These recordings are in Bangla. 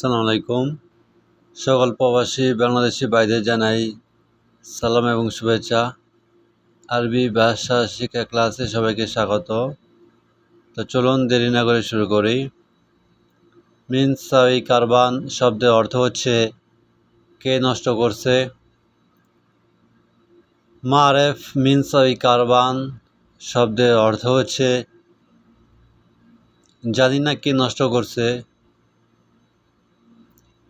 আসসালামু আলাইকুম। সকল প্রবাসী, বাংলাদেশি বাইরে জানাই সালাম এবং শুভেচ্ছা। আরবি ভাষা শিক্ষা ক্লাসে সবাইকে স্বাগত। তো চলুন দেরি না করে শুরু করি। মিনসাই কারবান শব্দের অর্থ হচ্ছে, কে নষ্ট করছে? মারেফ মিনসাই কারবান শব্দের অর্থ হচ্ছে, জানি না কে নষ্ট করছে।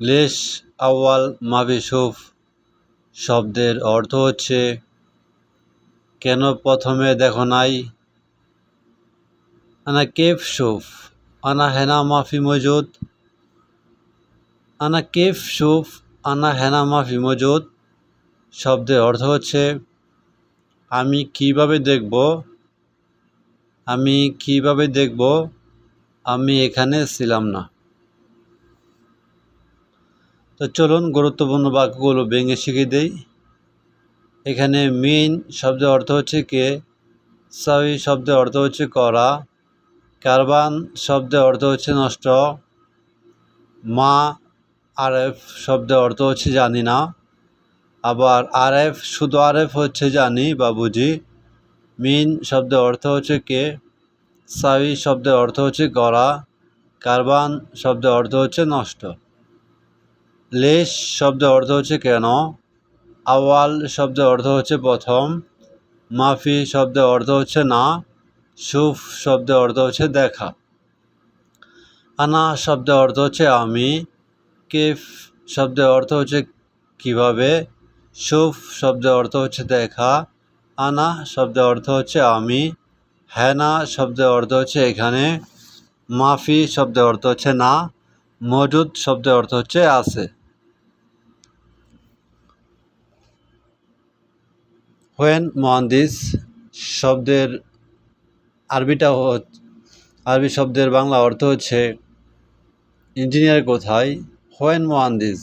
লেশ আওয়াল মাবিসুফ শব্দের অর্থ হচ্ছে, কেন প্রথমে দেখো নাই? আনা কেফ সুফ আনা হেনা মাফি মজুদ, আনা কেফ সুফ আনা হেনা মাফি মজুদ। শব্দের অর্থ হচ্ছে, আমি কীভাবে দেখব? আমি কীভাবে দেখব? আমি এখানে ছিলাম না। তো চলুন গুরুত্বপূর্ণ বাক্যগুলো ভেঙে শিখে দেই। এখানে মিন শব্দের অর্থ হচ্ছে কে সাউই শব্দের অর্থ হচ্ছে করা, কারবান শব্দের অর্থ হচ্ছে নষ্ট, মা, আরএফ শব্দের অর্থ হচ্ছে জানি না, আবার আরএফ শুধু আরএফ হচ্ছে জানি বা বুঝি, মিন শব্দের অর্থ হচ্ছে কে সাউই শব্দের অর্থ হচ্ছে করা, কারবান শব্দের অর্থ হচ্ছে নষ্ট। লেশ শব্দের অর্থ হচ্ছে কেন আওয়াল শব্দের অর্থ হচ্ছে প্রথম মাফি শব্দের অর্থ হচ্ছে না সুফ শব্দের অর্থ হচ্ছে দেখা আনা শব্দের অর্থ হচ্ছে আমি কেফ শব্দের অর্থ হচ্ছে কীভাবে সুফ শব্দের অর্থ হচ্ছে দেখা আনা শব্দের অর্থ হচ্ছে আমি হ্যানা শব্দের অর্থ হচ্ছে এখানে মাফি শব্দের অর্থ হচ্ছে না মজুদ শব্দের অর্থ হচ্ছে আছে হোয়েন মহান্দিস শব্দের আরবিটা আরবি শব্দের বাংলা অর্থ হচ্ছে ইঞ্জিনিয়ার কোথায়? হোয়েন মহান্দিস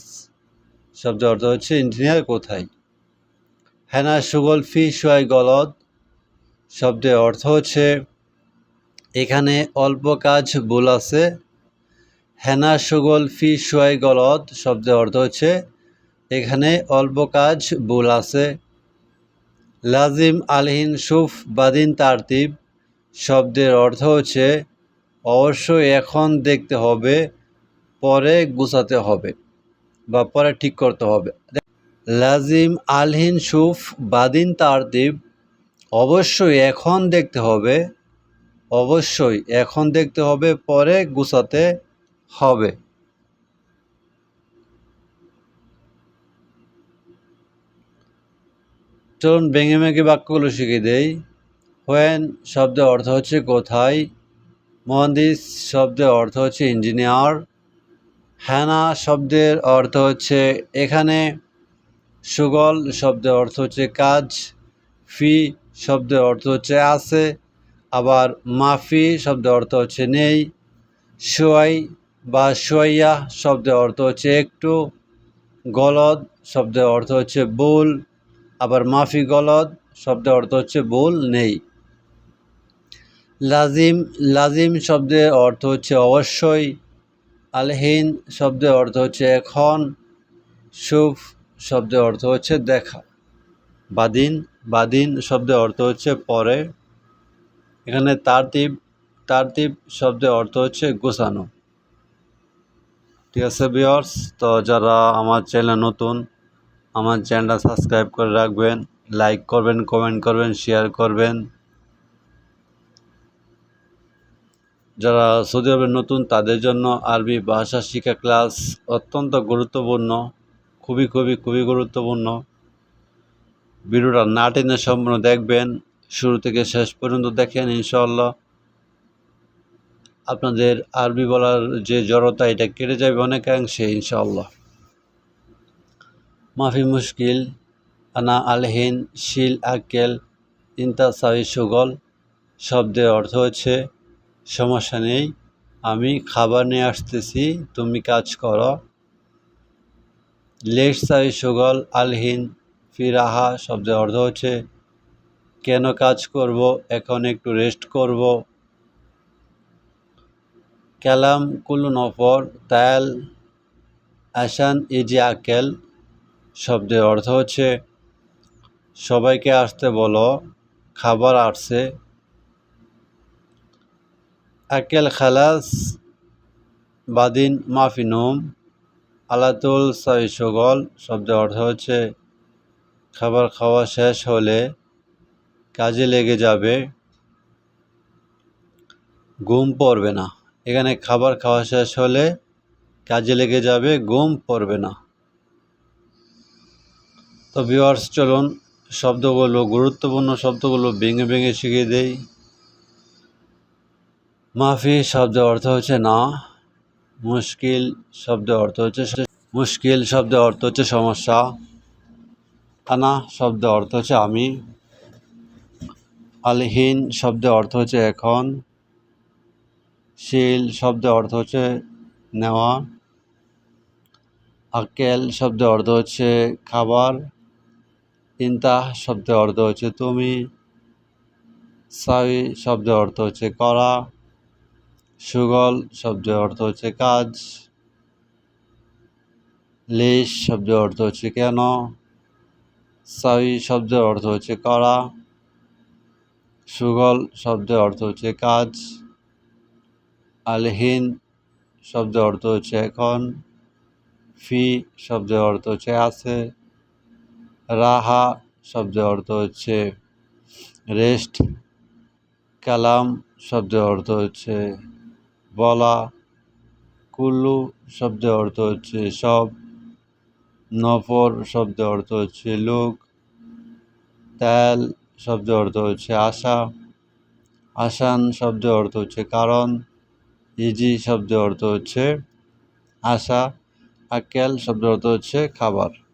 শব্দের অর্থ হচ্ছে ইঞ্জিনিয়ার কোথায়? হেনা সুগল ফি সোয়াই গলদ শব্দের অর্থ হচ্ছে এখানে অল্প কাজ ভুল আছে। হেনা সুগল ফি সোয়াই গলদ শব্দের অর্থ হচ্ছে এখানে অল্প কাজ ভুল আছে। লাজিম আলহিন সুফ বাদিন তারতিব, শব্দের অর্থ হচ্ছে, অবশ্যই এখন দেখতে হবে, পরে গুছাতে হবে, বা পরে ঠিক করতে হবে। লাজিম আলহিন সুফ বাদিন তারতিব, অবশ্যই এখন দেখতে হবে, অবশ্যই এখন দেখতে হবে, পরে গুছাতে হবে। চলুন ভেঙে ভেঙে বাক্যগুলো শিখে দেই। হোয়েন শব্দের অর্থ হচ্ছে কোথায়। মহান্দিস শব্দের অর্থ হচ্ছে ইঞ্জিনিয়ার হ্যানা শব্দের অর্থ হচ্ছে এখানে। সুগল শব্দের অর্থ হচ্ছে কাজ। ফি শব্দের অর্থ হচ্ছে আছে। আবার মাফি শব্দের অর্থ হচ্ছে নেই। সোয়াই বা সোয়াইয়া শব্দের অর্থ হচ্ছে একটু। গলদ শব্দের অর্থ হচ্ছে বুল আবার মাফি গলদ, শব্দের অর্থ হচ্ছে ভুল, নেই। লাজিম লাজিম শব্দের অর্থ হচ্ছে অবশ্যই। আলহীন শব্দের অর্থ হচ্ছে এখন। সুফ শব্দের অর্থ হচ্ছে দেখা। বাদিন বাদিন শব্দের অর্থ হচ্ছে পরে। এখানে তারতিব তারতিব শব্দের অর্থ হচ্ছে গোছানো। ঠিক আছে বিয়ার্স তো যারা আমার চ্যানেল নতুন আমার চ্যানেলটা সাবস্ক্রাইব করে রাখবেন লাইক করবেন কমেন্ট করবেন শেয়ার করবেন। যারা সৌদি আরবের নতুন, তাদের জন্য আরবি ভাষা শিক্ষা ক্লাস অত্যন্ত গুরুত্বপূর্ণ, খুবই খুবই খুবই গুরুত্বপূর্ণ। ভিডিওটা না সম্পূর্ণ দেখবেন, শুরু থেকে শেষ পর্যন্ত দেখেন ইনশাল্লাহ আপনাদের আরবি বলার যে জড়তা, এটা কেটে যাবে অনেকাংশে ইনশাল্লাহ মাফি মুশকিল, আনা আলহিন, শিল আকেল ইন্তা সাহি সুগল শব্দের অর্থ হচ্ছে, সমস্যা নেই, আমি খাবার নিয়ে আসতেছি, তুমি কাজ করো। লেশ সাহি সুগল, আলহিন, ফিরাহা শব্দের অর্থ হচ্ছে, কেন কাজ করব, এখন একটু রেস্ট করব। ক্যালাম কুলু নফর তায়াল আসান, ইজি আকেল শব্দের অর্থ হচ্ছে, সবাইকে আসতে বলো, খাবার আসছে। আকেল খালাস, বাদিন মাফিনুম আলাতুল সাইসগল শব্দের অর্থ হচ্ছে, খাবার খাওয়া শেষ হলে কাজে লেগে যাবে। ঘুম পড়বে না। এখানে খাবার খাওয়া শেষ হলে কাজে লেগে যাবে, ঘুম পড়বে না। তো ভিওয়ার্স চলুন শব্দগুলো, গুরুত্বপূর্ণ শব্দগুলো ভেঙে ভেঙে শিখিয়ে দেই। মাফি শব্দের অর্থ হচ্ছে না, মুশকিল শব্দের অর্থ হচ্ছে মুশকিল শব্দের অর্থ হচ্ছে সমস্যা, আনা শব্দের অর্থ হচ্ছে আমি, আলহীন শব্দের অর্থ হচ্ছে এখন, শিল শব্দের অর্থ হচ্ছে নেওয়া আকেল শব্দের অর্থ হচ্ছে খাবার ইন্তাহ শব্দের অর্থ হচ্ছে তুমি, সাই শব্দের অর্থ হচ্ছে করা, সুগল শব্দের অর্থ হচ্ছে কাজ, লেশ শব্দের অর্থ হচ্ছে কেন, সাই শব্দের অর্থ হচ্ছে করা, সুগল শব্দের অর্থ হচ্ছে কাজ, আলহীন শব্দের অর্থ হচ্ছে এখন, ফি শব্দের অর্থ হচ্ছে আছে। রাহা শব্দের অর্থ হচ্ছে রেস্ট, কালাম শব্দের অর্থ হচ্ছে বলা, কুল্লু শব্দের অর্থ হচ্ছে সব, নফর শব্দের অর্থ হচ্ছে লোক, তেল শব্দের অর্থ হচ্ছে আশা আসান শব্দের অর্থ হচ্ছে কারণ, ইজি শব্দের অর্থ হচ্ছে আশা, আকেল শব্দের অর্থ হচ্ছে খাবার।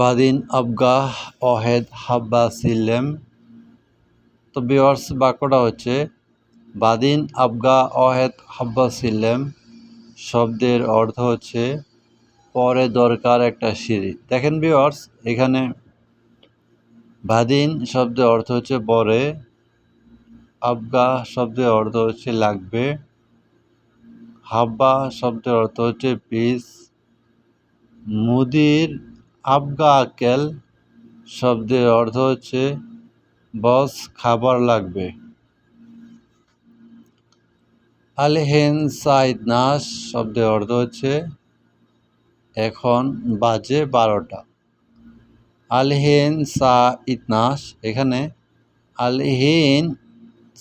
বাদিন আবগাহ অহেদ হাব্বা সিলেম তো বিওয়ার্স বাক্যটা হচ্ছে, বাদিন আবগা অহেদ হাব্বা সিলেম শব্দের অর্থ হচ্ছে, পরে দরকার একটা সিঁড়ি। দেখেন বিওয়ার্স এখানে বাদিন শব্দের অর্থ হচ্ছে পরে আবগা শব্দের অর্থ হচ্ছে লাগবে হাব্বা শব্দের অর্থ হচ্ছে পিস, মুদির আবগা আকেল শব্দের অর্থ হচ্ছে, বস, খাবার লাগবে। আলহেন সাইদ নাস শব্দের অর্থ হচ্ছে, এখন বাজে বারোটা। আলহেন সা ইতনাস এখানে আলহেন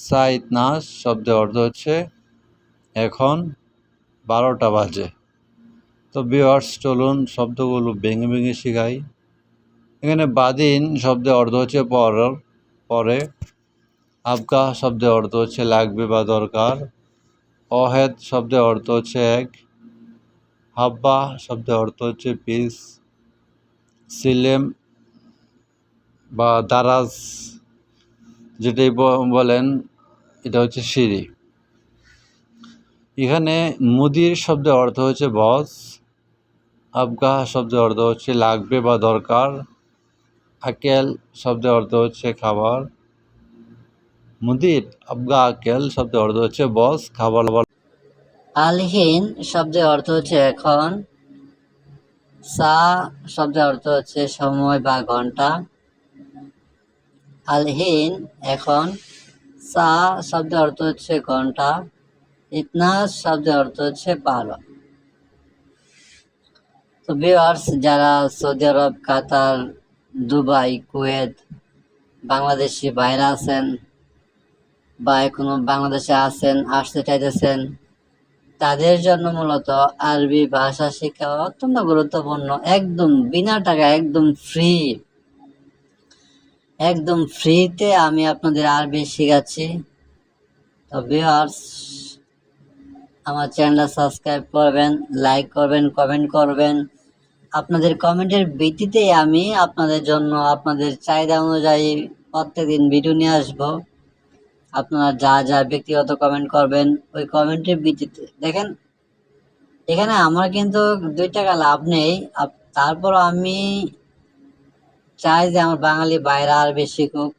সা ইতনাস শব্দের অর্থ হচ্ছে, এখন বারোটা বাজে। তো বিয়ার্স চলুন শব্দগুলো ভেঙে ভেঙে শেখাই। এখানে বাদিন শব্দে অর্থ হচ্ছে পর, পরে। আবকা শব্দে অর্থ হচ্ছে লাগবে বা দরকার। অহেদ শব্দের অর্থ হচ্ছে এক। হাব্বা শব্দের অর্থ হচ্ছে পিস। সিলেম বা দারাজ যেটাই বলেন, এটা হচ্ছে সিঁড়ি। এখানে মুদির শব্দের অর্থ হচ্ছে বস। আবগাহ শব্দের অর্থ হচ্ছে লাগবে বা দরকার। আকেল শব্দের অর্থ হচ্ছে খাবার। মুদির আবগা আকেল শব্দের অর্থ হচ্ছে বস, খাবার বল আলহীন শব্দের অর্থ হচ্ছে এখন। সা শব্দের অর্থ হচ্ছে সময় বা ঘণ্টা। আলহীন এখন। সা শব্দের অর্থ হচ্ছে ঘণ্টা। ইতনাস শব্দের অর্থ হচ্ছে বারো তো ভিউয়ার্স যারা Saudi Arabia, Qatar, Dubai, Kuwait, Bangladeshi বাইরে আছেন বা এখনও বাংলাদেশে আছেন, আসতে চাইতেছেন, তাদের জন্য মূলত আরবি ভাষা শেখা অত্যন্ত গুরুত্বপূর্ণ, একদম বিনা টাকা একদম ফ্রি একদম ফ্রিতে আমি আপনাদের আরবি শেখাচ্ছি। তো ভিউয়ার্স আমার চ্যানেলটা সাবস্ক্রাইব করবেন লাইক করবেন কমেন্ট করবেন। আপনাদের কমেন্টের ভিত্তিতেই আমি আপনাদের জন্য আপনাদের চাহিদা অনুযায়ী প্রত্যেকদিন ভিডিও নিয়ে আসব। আপনারা যা যা ব্যক্তিগত কমেন্ট করবেন, ওই কমেন্টের ভিত্তিতে। দেখেন, এখানে আমার কিন্তু দুই টাকা লাভ নেই। তারপর আমি চাই যে আমার বাঙালি বাইরে আরবি শিখুক,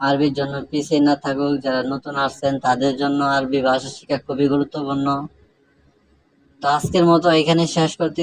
আরবির জন্য পিছিয়ে না থাকুক, যারা নতুন আসছেন তাদের জন্য আরবি ভাষা শেখা খুবই গুরুত্বপূর্ণ। তো আজকের মতো এখানে শেষ করতে